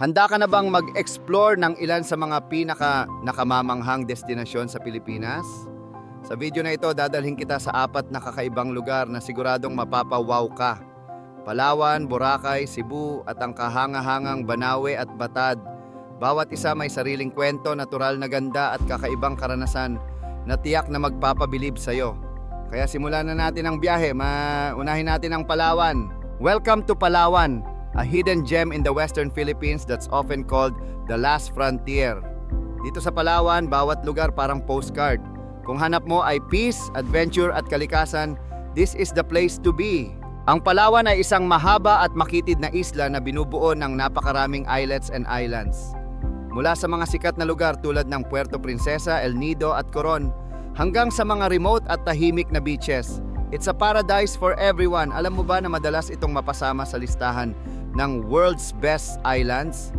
Handa ka na bang mag-explore ng ilan sa mga pinaka nakamamanghang destinasyon sa Pilipinas? Sa video na ito, dadalhin kita sa apat na kakaibang lugar na siguradong mapapawaw ka. Palawan, Boracay, Cebu at ang kahangahangang Banawe at Batad. Bawat isa may sariling kwento, natural na ganda at kakaibang karanasan na tiyak na magpapabilib sa'yo. Kaya simulan na natin ang biyahe. Maunahin natin ang Palawan. Welcome to Palawan, a hidden gem in the western Philippines that's often called the last frontier. Dito sa Palawan, bawat lugar parang postcard. Kung hanap mo ay peace, adventure at kalikasan, this is the place to be. Ang Palawan ay isang mahaba at makitid na isla na binubuo ng napakaraming islets and islands. Mula sa mga sikat na lugar tulad ng Puerto Princesa, El Nido at Coron, hanggang sa mga remote at tahimik na beaches. It's a paradise for everyone. Alam mo ba na madalas itong mapasama sa listahan ng World's Best Islands?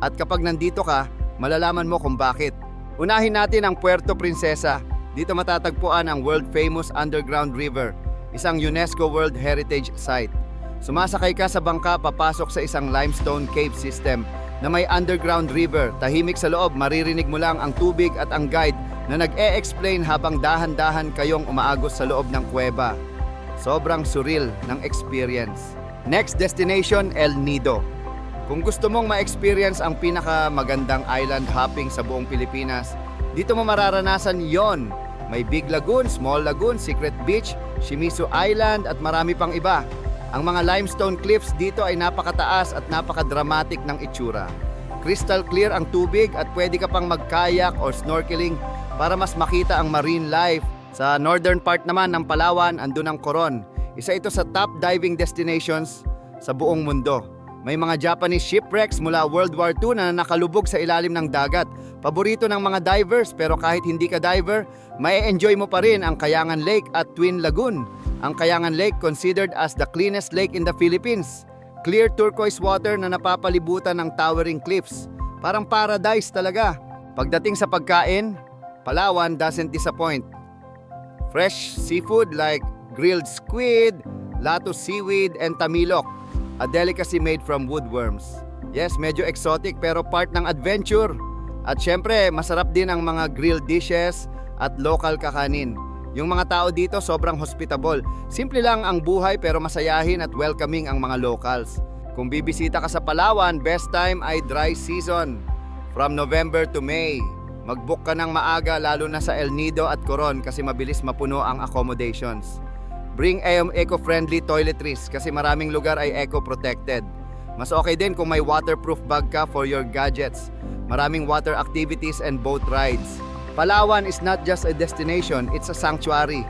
At kapag nandito ka, malalaman mo kung bakit. Unahin natin ang Puerto Princesa. Dito matatagpuan ang world-famous underground river, isang UNESCO World Heritage Site. Sumasakay ka sa bangka papasok sa isang limestone cave system na may underground river. Tahimik sa loob, maririnig mo lang ang tubig at ang guide na nag-e-explain habang dahan-dahan kayong umaagos sa loob ng kuweba. Sobrang surreal ng experience. Next destination, El Nido. Kung gusto mong ma-experience ang pinakamagandang island hopping sa buong Pilipinas, dito mo mararanasan yon. May Big Lagoon, Small Lagoon, Secret Beach, Shimizu Island at marami pang iba. Ang mga limestone cliffs dito ay napakataas at napakadramatic ng itsura. Crystal clear ang tubig at pwede ka pang mag-kayak or snorkeling para mas makita ang marine life. Sa northern part naman ng Palawan, andun ang Coron. Isa ito sa top diving destinations sa buong mundo. May mga Japanese shipwrecks mula World War II na nakalubog sa ilalim ng dagat. Paborito ng mga divers pero kahit hindi ka diver, may enjoy mo pa rin ang Kayangan Lake at Twin Lagoon. Ang Kayangan Lake considered as the cleanest lake in the Philippines. Clear turquoise water na napapalibutan ng towering cliffs. Parang paradise talaga. Pagdating sa pagkain, Palawan doesn't disappoint. Fresh seafood like grilled squid, lato seaweed, and tamilok. A delicacy made from woodworms. Yes, medyo exotic pero part ng adventure. At syempre, masarap din ang mga grilled dishes at local kakanin. Yung mga tao dito sobrang hospitable. Simple lang ang buhay pero masayahin at welcoming ang mga locals. Kung bibisita ka sa Palawan, best time ay dry season. From November to May. Mag-book ka ng maaga lalo na sa El Nido at Coron kasi mabilis mapuno ang accommodations. Bring eco-friendly toiletries kasi maraming lugar ay eco-protected. Mas okay din kung may waterproof bag ka for your gadgets. Maraming water activities and boat rides. Palawan is not just a destination, it's a sanctuary.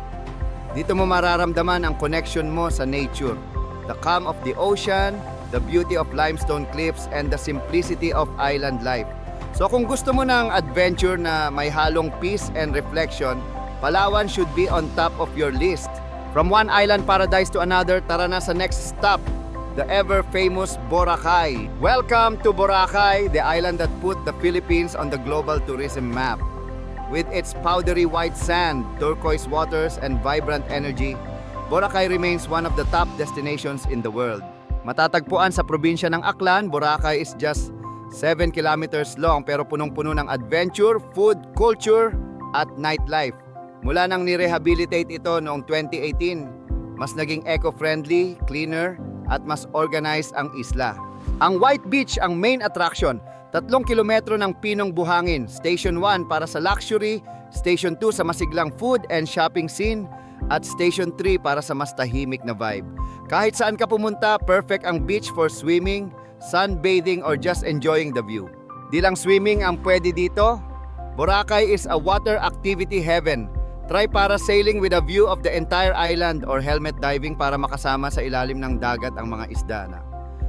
Dito mo mararamdaman ang connection mo sa nature. The calm of the ocean, the beauty of limestone cliffs, and the simplicity of island life. So kung gusto mo ng adventure na may halong peace and reflection, Palawan should be on top of your list. From one island paradise to another, tara na sa next stop, the ever-famous Boracay. Welcome to Boracay, the island that put the Philippines on the global tourism map. With its powdery white sand, turquoise waters, and vibrant energy, Boracay remains one of the top destinations in the world. Matatagpuan sa probinsya ng Aklan, Boracay is just 7 kilometers long pero punong-puno ng adventure, food, culture, at nightlife. Mula nang nirehabilitate ito noong 2018, mas naging eco-friendly, cleaner, at mas organized ang isla. Ang White Beach ang main attraction, tatlong kilometro ng pinong buhangin, Station 1 para sa luxury, Station 2 sa masiglang food and shopping scene, at Station 3 para sa mas tahimik na vibe. Kahit saan ka pumunta, perfect ang beach for swimming, sunbathing, or just enjoying the view. Di lang swimming ang pwede dito, Boracay is a water activity heaven. Try para sailing with a view of the entire island or helmet diving para makasama sa ilalim ng dagat ang mga isda na.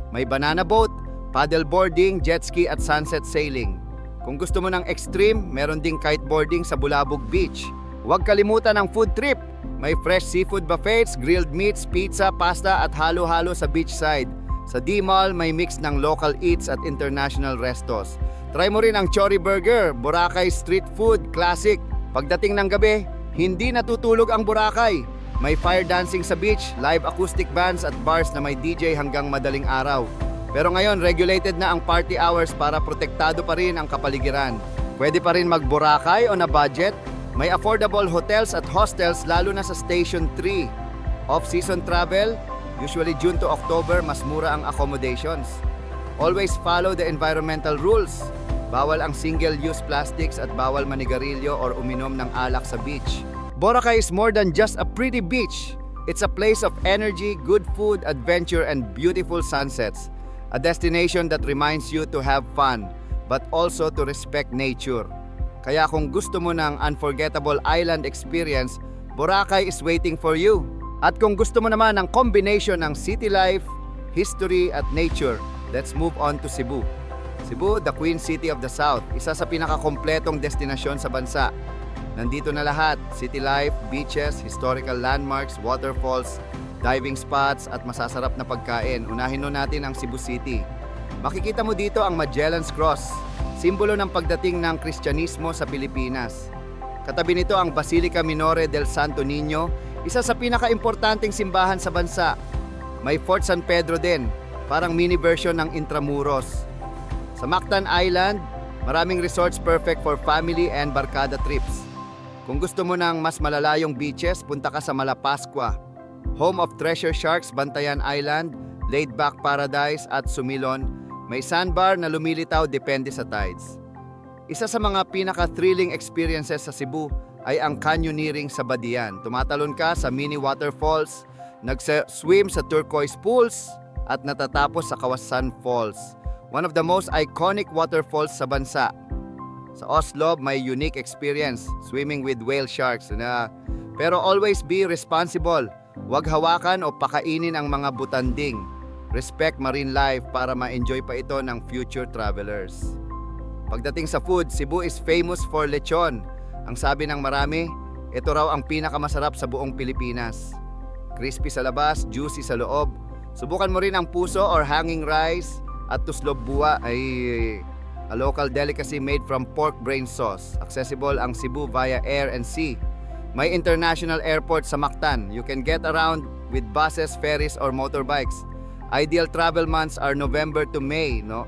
May banana boat, paddle boarding, jet ski at sunset sailing. Kung gusto mo ng extreme, meron ding kiteboarding sa Bulabog Beach. Huwag kalimutan ang food trip. May fresh seafood buffets, grilled meats, pizza, pasta at halo-halo sa beachside. Sa D-Mall, may mix ng local eats at international restos. Try mo rin ang Chori Burger, Boracay Street Food, classic. Pagdating ng gabi, hindi natutulog ang Boracay. May fire dancing sa beach, live acoustic bands at bars na may DJ hanggang madaling araw. Pero ngayon, regulated na ang party hours para protektado pa rin ang kapaligiran. Pwede pa rin mag-Boracay on a budget. May affordable hotels at hostels lalo na sa Station 3. Off-season travel, usually June to October, mas mura ang accommodations. Always follow the environmental rules. Bawal ang single-use plastics at bawal manigarilyo or uminom ng alak sa beach. Boracay is more than just a pretty beach. It's a place of energy, good food, adventure, and beautiful sunsets. A destination that reminds you to have fun, but also to respect nature. Kaya kung gusto mo ng unforgettable island experience, Boracay is waiting for you. At kung gusto mo naman ng combination ng city life, history at nature, let's move on to Cebu. Cebu, the Queen City of the South, isa sa pinakakompletong destinasyon sa bansa. Nandito na lahat, city life, beaches, historical landmarks, waterfalls, diving spots at masasarap na pagkain. Unahin nun natin ang Cebu City. Makikita mo dito ang Magellan's Cross, simbolo ng pagdating ng Kristyanismo sa Pilipinas. Katabi nito ang Basilica Minore del Santo Niño, isa sa pinakaimportanteng simbahan sa bansa. May Fort San Pedro din, parang mini version ng Intramuros. Sa Mactan Island, maraming resorts perfect for family and barkada trips. Kung gusto mo ng mas malalayong beaches, punta ka sa Malapascua. Home of Treasure Sharks, Bantayan Island, Laid Back Paradise at Sumilon. May sandbar na lumilitaw depende sa tides. Isa sa mga pinaka-thrilling experiences sa Cebu ay ang canyoneering sa Badian. Tumatalon ka sa mini waterfalls, nag-swim sa turquoise pools, at natatapos sa Kawasan Falls. One of the most iconic waterfalls sa bansa. Sa Oslob, may unique experience swimming with whale sharks. Na, pero always be responsible. Huwag hawakan o pakainin ang mga butanding. Respect marine life para ma-enjoy pa ito ng future travelers. Pagdating sa food, Cebu is famous for lechon. Ang sabi ng marami, ito raw ang pinakamasarap sa buong Pilipinas. Crispy sa labas, juicy sa loob. Subukan mo rin ang puso or hanging rice at tuslob buwa ay a local delicacy made from pork brain sauce. Accessible ang Cebu via air and sea. May international airport sa Mactan. You can get around with buses, ferries, or motorbikes. Ideal travel months are November to May, no?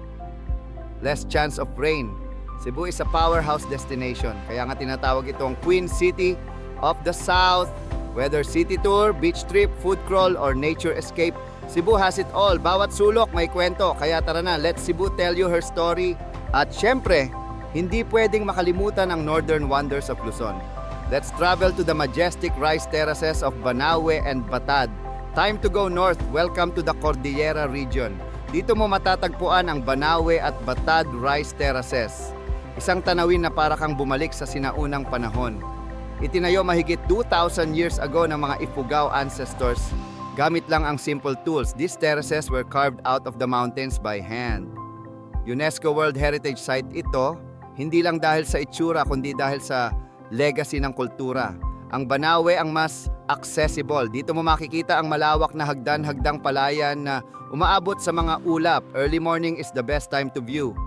Less chance of rain. Cebu is a powerhouse destination. Kaya nga tinatawag itong Queen City of the South. Whether city tour, beach trip, food crawl, or nature escape, Cebu has it all. Bawat sulok may kwento. Kaya tara na, let Cebu tell you her story. At syempre, hindi pwedeng makalimutan ang Northern Wonders of Luzon. Let's travel to the majestic rice terraces of Banawe and Batad. Time to go north. Welcome to the Cordillera region. Dito mo matatagpuan ang Banawe at Batad Rice Terraces. Isang tanawin na para kang bumalik sa sinaunang panahon. Itinayo mahigit 2,000 years ago ng mga Ifugao ancestors gamit lang ang simple tools. These terraces were carved out of the mountains by hand. UNESCO World Heritage Site ito, hindi lang dahil sa itsura kundi dahil sa legacy ng kultura. Ang Banawe ang mas accessible. Dito mo makikita ang malawak na hagdan-hagdang palayan na umaabot sa mga ulap. Early morning is the best time to view.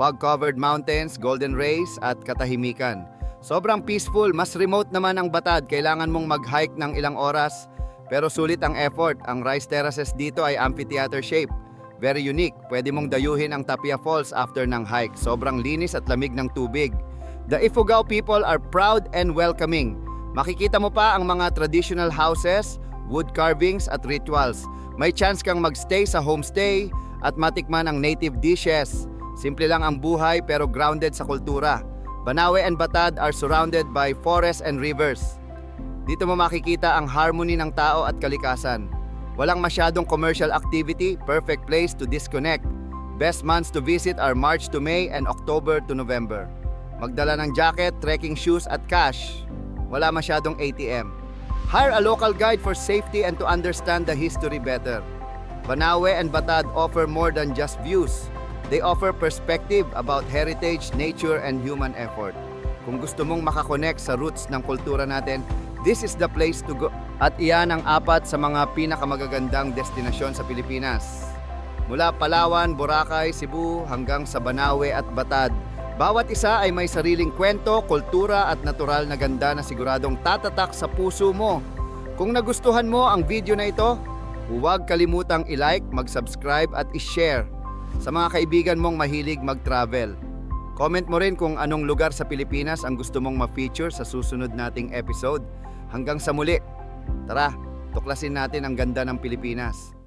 Fog-covered mountains, golden rays at katahimikan. Sobrang peaceful, mas remote naman ang Batad. Kailangan mong mag-hike ng ilang oras, pero sulit ang effort. Ang rice terraces dito ay amphitheater shape. Very unique. Pwede mong dayuhin ang Tapia Falls after ng hike. Sobrang linis at lamig ng tubig. The Ifugao people are proud and welcoming. Makikita mo pa ang mga traditional houses, wood carvings at rituals. May chance kang magstay sa homestay at matikman ang native dishes. Simple lang ang buhay pero grounded sa kultura. Banawe and Batad are surrounded by forests and rivers. Dito mo makikita ang harmony ng tao at kalikasan. Walang masyadong commercial activity, perfect place to disconnect. Best months to visit are March to May and October to November. Magdala ng jacket, trekking shoes at cash. Wala masyadong ATM. Hire a local guide for safety and to understand the history better. Banawe and Batad offer more than just views. They offer perspective about heritage, nature, and human effort. Kung gusto mong makakonect sa roots ng kultura natin, this is the place to go. At iyan ang apat sa mga pinakamagagandang destinasyon sa Pilipinas. Mula Palawan, Boracay, Cebu hanggang sa Banawe at Batad. Bawat isa ay may sariling kwento, kultura at natural na ganda na siguradong tatatak sa puso mo. Kung nagustuhan mo ang video na ito, huwag kalimutang i-like, mag-subscribe at i-share. Sa mga kaibigan mong mahilig mag-travel. Comment mo rin kung anong lugar sa Pilipinas ang gusto mong ma-feature sa susunod nating episode. Hanggang sa muli, tara, tuklasin natin ang ganda ng Pilipinas.